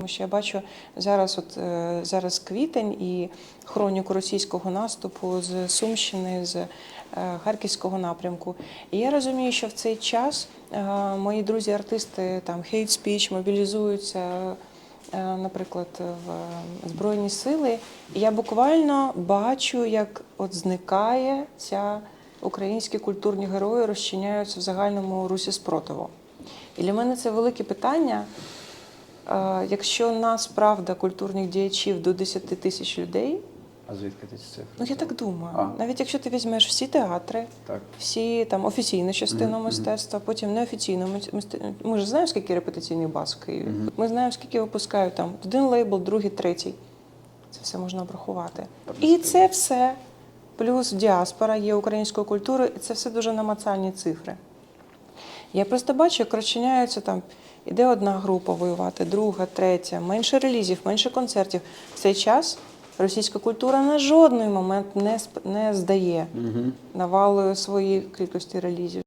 Тому що я бачу зараз, от е, зараз квітень і хроніку російського наступу з Сумщини, з е, Харківського напрямку. І я розумію, що в цей час е, мої друзі-артисти там hate speech мобілізуються, наприклад, в Збройні сили. І я буквально бачу, як от зникає ця українські культурні герої, розчиняються в загальному русі спротиву. І для мене це велике питання. Якщо нас правда культурних діячів до 10 тисяч людей, А звідки ти ці цифри? ну я так думаю, А. навіть якщо ти візьмеш всі театри, Так. всі там офіційну частину Мгм, мистецтва, потім неофіційну. Ми ж знаємо, скільки репетиційних баз в Києві. Мгм. Ми знаємо, скільки випускають там один лейбл, другий, третій. Це все можна обрахувати. І це все, плюс діаспора є українською культурою, і це все дуже намацальні цифри. Я просто бачу, як розчиняються там, іде одна група воювати, друга, третя, менше релізів, менше концертів. В цей час російська культура на жодний момент не, не здає навалою своєї кількості релізів.